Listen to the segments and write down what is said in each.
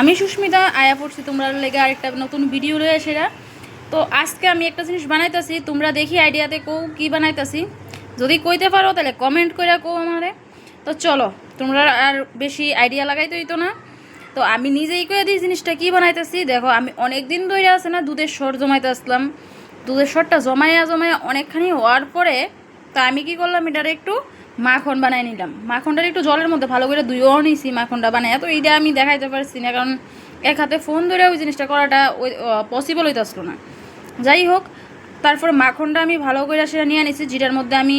আমি সুস্মিতা, আয়া পড়ছি তোমরা লেগে আরেকটা নতুন ভিডিও রয়ে সেরা তো আজকে আমি একটা জিনিস বানাইতেছি, তোমরা দেখি আইডিয়াতে কো কি বানাইতাছি। যদি কইতে পারো তাহলে কমেন্ট করে কো আমারে। তো চলো, তোমরা আর বেশি আইডিয়া লাগাইতে হইতো না। তো আমি নিজেই কয়ে দিই জিনিসটা কি বানাইতেছি। দেখো, আমি অনেক দিন ধরে আছে না, দুধের সর জমাইতে আসলাম। দুধের সরটা জমাইয়া জমাইয়া অনেকখানি হওয়ার পরে, তা আমি কি করলাম এটার একটু মাখন বানাই নিলাম। মাখনটার একটু জলের মধ্যে ভালো করে ধুয়েও নিছি মাখনটা বানায়। তো এইটা আমি দেখাইতে পারছি না, কারণ এক হাতে ফোন ধরে ওই জিনিসটা করাটা ওই পসিবল হইতে আসলো না। যাই হোক, তারপর মাখনটা আমি ভালো করে সেটা নিয়ে নিছি যেটার মধ্যে আমি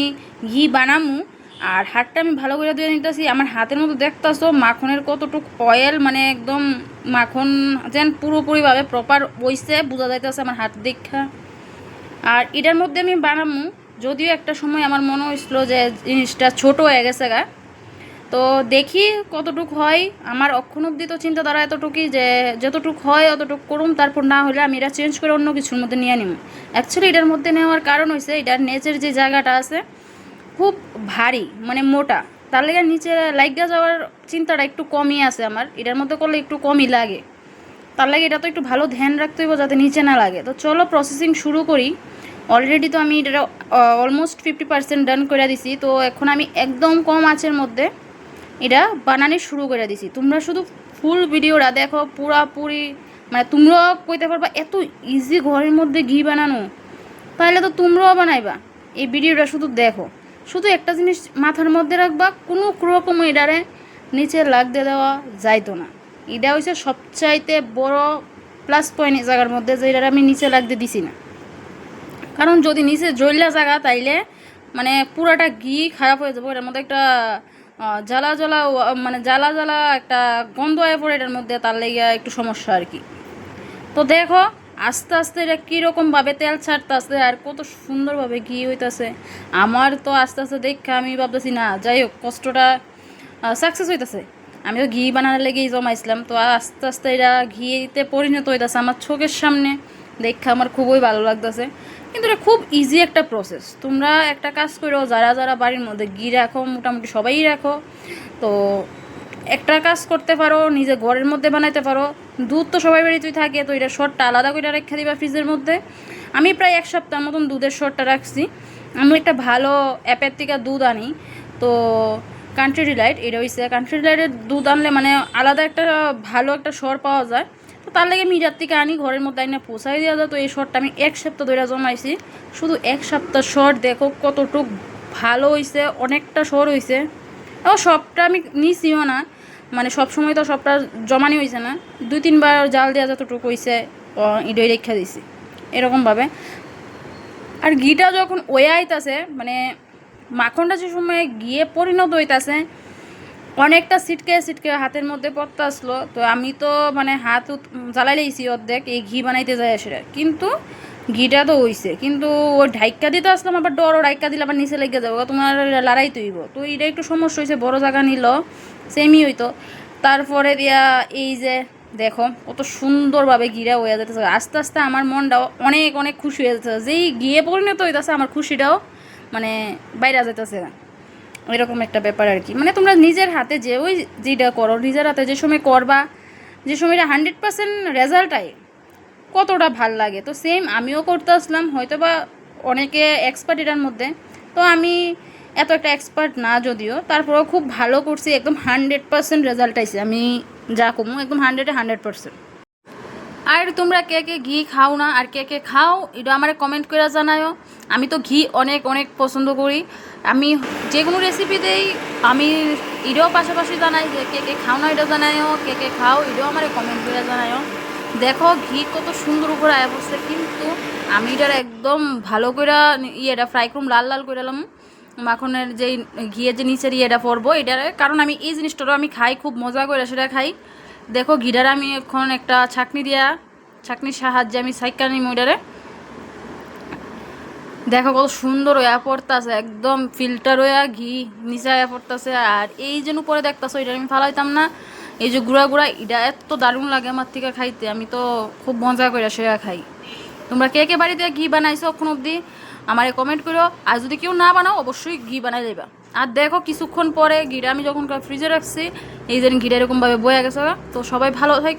ঘি বানামু। আর হাতটা আমি ভালো করে ধুয়ে নিতেছি। আমার হাতের মধ্যে দেখতেছো মাখনের কতটুক অয়েল মানে একদম মাখন যেন পুরোপুরিভাবে প্রপার বইছে বোঝা যাইতেছে আমার হাত দেখা আর এটার মধ্যে আমি বানামু যদিও একটা সময় আমার মনে হয়েছিল যে জিনিসটা ছোট হয়ে গেছে গা। তো দেখি কতটুক হয়। আমার অক্ষণ অব্দি তো চিন্তাধারা এতটুকুই যে যতটুক হয় অতটুক করুম, তারপর না হলে আমি এটা চেঞ্জ করে অন্য কিছুর মধ্যে নিয়ে নিব অ্যাকচুয়ালি এটার মধ্যে নেওয়ার কারণ হয়েছে এটার নেচের যে জায়গাটা আছে, খুব ভারী মানে মোটা। তার লেগে নিচে লাইগা যাওয়ার চিন্তাটা একটু কমই আছে আমার। এটার মধ্যে করলে একটু কমই লাগে। তার লাগে এটা তো একটু ভালো ধ্যান রাখতে হইব যাতে নিচে না লাগে। তো চলো প্রসেসিং শুরু করি। অলরেডি তো আমি এটা অলমোস্ট ফিফটি পার্সেন্ট ডান করে দিছি। তো এখন আমি একদম কম আঁচের মধ্যে এটা বানানি শুরু করে দিছি। তোমরা শুধু ফুল ভিডিওটা দেখো, পুরাপুরি মানে তোমরাও কইতে পারবা এত ইজি ঘরের মধ্যে ঘি বানানো। তাহলে তো তোমরাও বানাইবা। এই ভিডিওটা শুধু দেখো। শুধু একটা জিনিস মাথার মধ্যে রাখবা, কোনো রকম এটারে নিচে লাগতে দেওয়া যাইতো না। এটা হচ্ছে সবচাইতে বড় প্লাস পয়েন্ট জায়গার মধ্যে যে এটা আমি নিচে লাগতে দিছি না। কারণ যদি নিচে জইলা জায়গা, তাইলে মানে পুরাটা ঘি খারাপ হয়ে যাব। এটার মধ্যে একটা জ্বালা জ্বালা মানে জ্বালা জ্বালা একটা গন্ধ হয়ে পড়ে, এটার মধ্যে তার লেগে একটু সমস্যা আর কি। তো দেখো, আস্তে আস্তে এটা কীরকমভাবে তেল ছাড়তেছে আর কত সুন্দরভাবে ঘি হইতাছে। আমার তো আস্তে আস্তে দেখে আমি ভাবতেছি, না, যাই হোক, কষ্টটা সাকসেস হইতেছে। আমি তো ঘি বানানোর লেগেই জমাইছিলাম, তো আস্তে আস্তে এটা ঘিতে পরিণত হইতাছে আমার চোখের সামনে। দেখে আমার খুবই ভালো লাগতেছে। কিন্তু এটা খুব ইজি একটা প্রসেস তোমরা একটা কাজ করো, যারা যারা বাড়ির মধ্যে ঘি রাখো, মোটামুটি সবাই রাখো। তো একটা কাজ করতে পারো, নিজে ঘরের মধ্যে বানাইতে পারো। দুধ তো সবাই বাড়িতেই থাকে, তো এটা শর্টটা আলাদা করে রেখে দিবা ফ্রিজের মধ্যে। আমি প্রায় এক সপ্তাহ মতন দুধের শর্টটা রাখছি। আমি একটা ভালো অ্যাপের থেকে দুধ আনি। তো কান্ট্রি ডিলাইট এটা হচ্ছে কান্ট্রি ডিলাইটের দুধ আনলে মানে আলাদা একটা ভালো একটা স্বর পাওয়া যায়। তো তার লাগে মিটার থেকে আনি, ঘরের মধ্যে আইনা পোষাই দেওয়া যায়। তো এই শর্টটা আমি এক সপ্তাহ ধরে জমাইছি। শুধু এক সপ্তাহ শর্ট দেখো কতটুক ভালো হয়েছে অনেকটা শর হয়েছে ও, সবটা আমি নিছিও না। মানে সব সময় তো সবটা জমানি হয়েছে না। দুই, তিনবার জাল দেওয়া যতটুকু হয়েছে ইডই রেখা দিছি, এরকমভাবে। আর ঘিটা যখন ওয়ে আইতাছে মানে মাখনটা যে সময় গিয়ে পরিণত হইতাছে অনেকটা সিটকে সিটকে হাতের মধ্যে পড়তে আসলো। তো আমি তো মানে হাত জ্বালাই লাইছি অর্ধেক, এই ঘি বানাইতে যায় সেটা কিন্তু ঘিটা তো হইছে। কিন্তু ও ঢাইকা দিতে আসলাম, আবার ডরও ঢাইকা দিলে আবার নিচে লেগে যাব। তোমার লড়াই তৈব তো এটা একটু সমস্যা হয়েছে বড় জায়গা নিল সেমই হইতো। তারপরে দিয়া এই যে দেখো, কত সুন্দরভাবে ঘিরা হয়ে যেতেছে আস্তে আস্তে আমার মনটাও অনেক অনেক খুশি হয়ে যেতেছে যেই গিয়ে পরিণত হইতেছে, আমার খুশিটাও মানে বাইরে যেতেছে না এরকম একটা ব্যাপার আর কি। মানে তোমরা নিজের হাতে যে ওই যেটা করো, নিজের হাতে যে সময় করবা, যে সময়টা হান্ড্রেড পার্সেন্ট রেজাল্ট আয় কতটা ভালো লাগে। তো সেম আমিও করতে আসলাম হয়তো বা অনেকে এক্সপার্ট এটার মধ্যে। তো আমি এত একটা এক্সপার্ট না যদিও, তারপরেও খুব ভালো করছি, একদম হান্ড্রেড পার্সেন্ট রেজাল্ট আইছে আমি যা কমু, একদম হান্ড্রেডে হান্ড্রেড পার্সেন্ট। আর তোমরা কে কে ঘি খাও না আর কে কে খাও, এটা আমার কমেন্ট করে জানায়ও আমি তো ঘি অনেক অনেক পছন্দ করি। আমি যে কোনো রেসিপিতেই আমি এটাও পাশাপাশি জানাই যে কে কে খাও না এটা জানায়ও কে কে খাও, এটাও আমার কমেন্ট করে জানায়ও দেখো, ঘি কত সুন্দর উপরে আয় বসছে কিন্তু আমি এটার একদম ভালো করে ইয়েটা ফ্রাই করুম, লাল লাল করে এলাম মাখনের যেই ঘিয়ের যে নিচের ইয়েটা পরবো, এটার কারণ আমি এই জিনিসটারও আমি খাই, খুব মজা করে সেটা খাই। দেখো ঘিটার আমি এখন একটা ছাকনি দিয়া, ছাকনির সাহায্যে আমি সাইকা নিই দেখো, কত সুন্দর হয়ে পড়তাছে, একদম ফিল্টার হয়ে ঘি নিচে হয়ে পড়তাছে। আর এই যেন পরে দেখতাছো, এটা আমি ফালাইতাম না। এই যে গুঁড়া গুঁড়া, এটা এত দারুণ লাগে আমার থেকে খাইতে। আমি তো খুব মজা করে সেরা খাই। তোমরা কে কে বাড়িতে ঘি বানাইছো এখন অবধি আমারে কমেন্ট করো আর যদি কেউ না বানাও, অবশ্যই ঘি বানাই দেবা। আর দেখো, কিছুক্ষণ পরে ঘিটা আমি যখন ফ্রিজে রাখছি, এই যে ঘিটা এরকমভাবে বয়ে গেছে তো সবাই ভালো থাক